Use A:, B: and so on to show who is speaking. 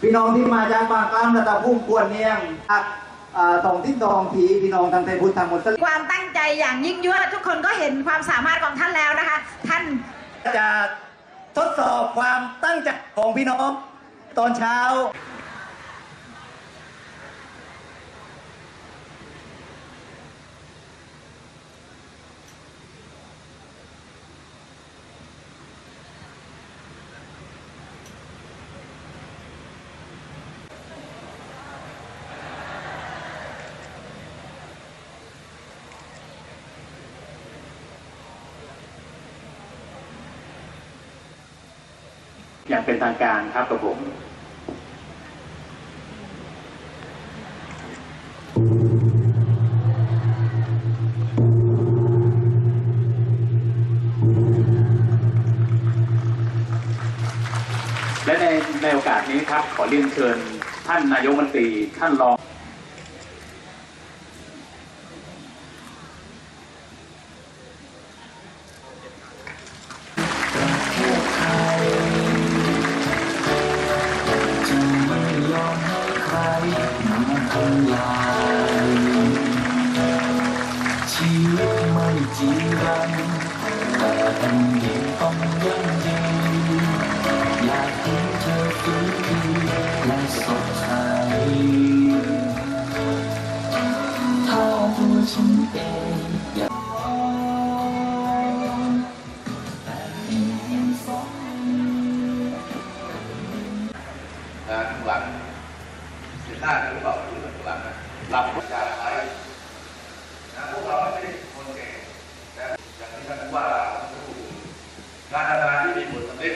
A: พี่น้องที่มาจากบางกลางระดับพุ่มควรเนียงอะอ่าตองที่ตองผีพี่น้องทางไทยพุทธทางหมด
B: ความตั้งใจอย่างยิ่งยวดทุกคนก็เห็นความสามารถของท่านแล้วนะคะ ท่าน
A: จะทดสอบความตั้งใจของพี่น้องตอนเช้า
C: อย่างเป็นทางการครับกับผมและในในโอกาสนี้ครับขอเรียนเชิญท่านนายกรัฐมนตรีท่านรอง
D: ลายชีวิตไม่จีรังแต่อัยิ่งต้องยั่งยืนอยากเห็นเธอฟื้นคืนและสดใสถ้าตัวฉันเองอยา
E: กหลัง หน้าหรือเปล่าอยู่หลังนะหลับยาอะไรนะพวกเราไม่ใช่คนเก่งนะอย่างที่ท่านว่าการทำงานที่มีผลสำเร็จ